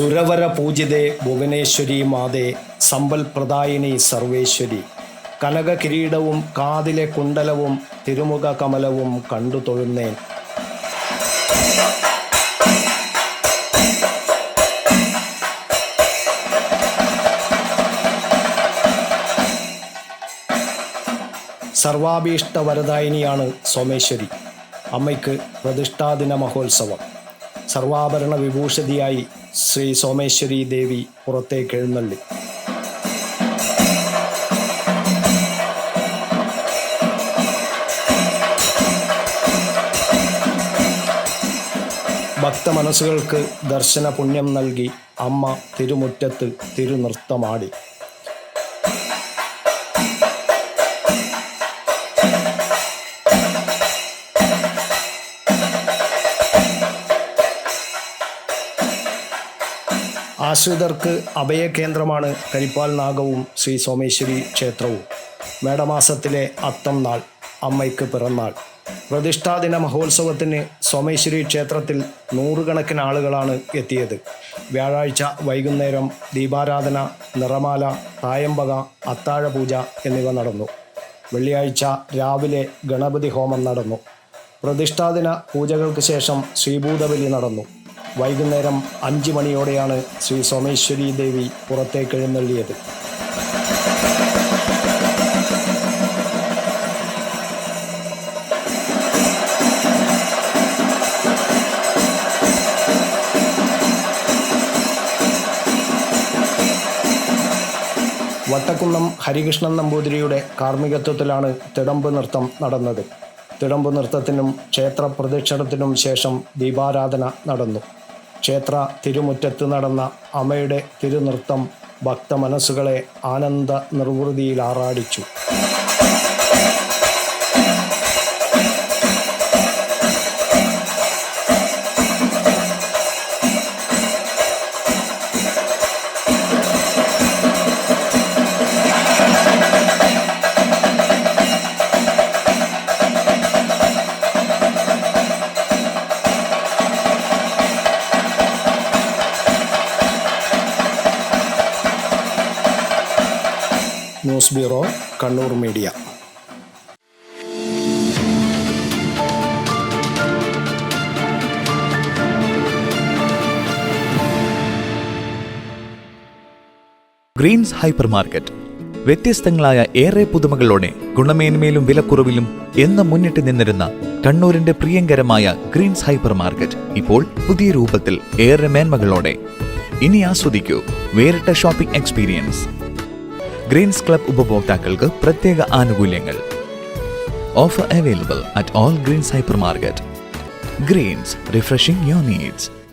സുരവര പൂജിതേ ഭുവനേശ്വരി മാതേ സമ്പൽ പ്രദായിനി സർവേശ്വരി. കനക കിരീടവും കാതിലെ കുണ്ടലവും തിരുമുഖ കമലവും കണ്ടു തൊഴുന്നേൻ. സർവാഭീഷ്ട വരദായിനിയാണ് സോമേശ്വരി. അമ്മയ്ക്ക് പ്രതിഷ്ഠാദിന മഹോത്സവം. സർവാഭരണ വിഭൂഷതിയായി ശ്രീ സോമേശ്വരി ദേവി പുറത്തേക്ക് എഴുന്നള്ളി. ഭക്തമനസ്സുകൾക്ക് ദർശന പുണ്യം നൽകി അമ്മ തിരുമുറ്റത്ത് തിരുനൃത്തമാടി. ആശ്രിതർക്ക് അഭയകേന്ദ്രമാണ് കരിപ്പാൽ നാഗവും ശ്രീ സോമേശ്വരി ക്ഷേത്രവും. മേടമാസത്തിലെ അത്തം നാൾ അമ്മയ്ക്ക് പിറന്നാൾ. പ്രതിഷ്ഠാദിന മഹോത്സവത്തിന് സോമേശ്വരി ക്ഷേത്രത്തിൽ നൂറുകണക്കിന് ആളുകളാണ് എത്തിയത്. വ്യാഴാഴ്ച വൈകുന്നേരം ദീപാരാധന നിറമാല തായമ്പക അത്താഴപൂജ എന്നിവ നടന്നു. വെള്ളിയാഴ്ച രാവിലെ ഗണപതി ഹോമം നടന്നു. പ്രതിഷ്ഠാദിന പൂജകൾക്ക് ശേഷം ശ്രീഭൂതബലി നടന്നു. വൈകുന്നേരം അഞ്ച് മണിയോടെയാണ് ശ്രീ സോമേശ്വരി ദേവി പുറത്തേക്ക് എഴുന്നള്ളിയത്. വട്ടക്കുന്നം ഹരികൃഷ്ണൻ നമ്പൂതിരിയുടെ കാർമ്മികത്വത്തിലാണ് തിടമ്പ് നൃത്തം നടന്നത്. തിടമ്പ് നൃത്തത്തിനും ക്ഷേത്ര പ്രദക്ഷിണത്തിനും ശേഷം ദീപാരാധന നടന്നു. ക്ഷേത്ര തിരുമുറ്റത്ത് നടന്ന അമ്മയുടെ തിരുനൃത്തം ഭക്തമനസ്സുകളെ ആനന്ദ നിർവൃതിയിൽ ആറാടിച്ചു news bureau Kannur media. Greens hyper market വ്യത്യസ്തങ്ങളായ ഏറെ പുതുമകളോടെ ഗുണമേന്മയിലും വിലക്കുറവിലും എന്ന് മുന്നിട്ട് നിന്നിരുന്ന കണ്ണൂരിന്റെ പ്രിയങ്കരമായ ഗ്രീൻസ് ഹൈപ്പർ മാർക്കറ്റ് ഇപ്പോൾ പുതിയ രൂപത്തിൽ ഏറെ മേന്മകളോടെ. ഇനി ആസ്വദിക്കൂ. വേറിട്ട ഷോപ്പിംഗ് എക്സ്പീരിയൻസ്. ഗ്രീൻസ് ക്ലബ് ഉപഭോക്താക്കൾക്ക് പ്രത്യേക ആനുകൂല്യങ്ങൾ. Offer available at all Greens hyper market Greens refreshing your needs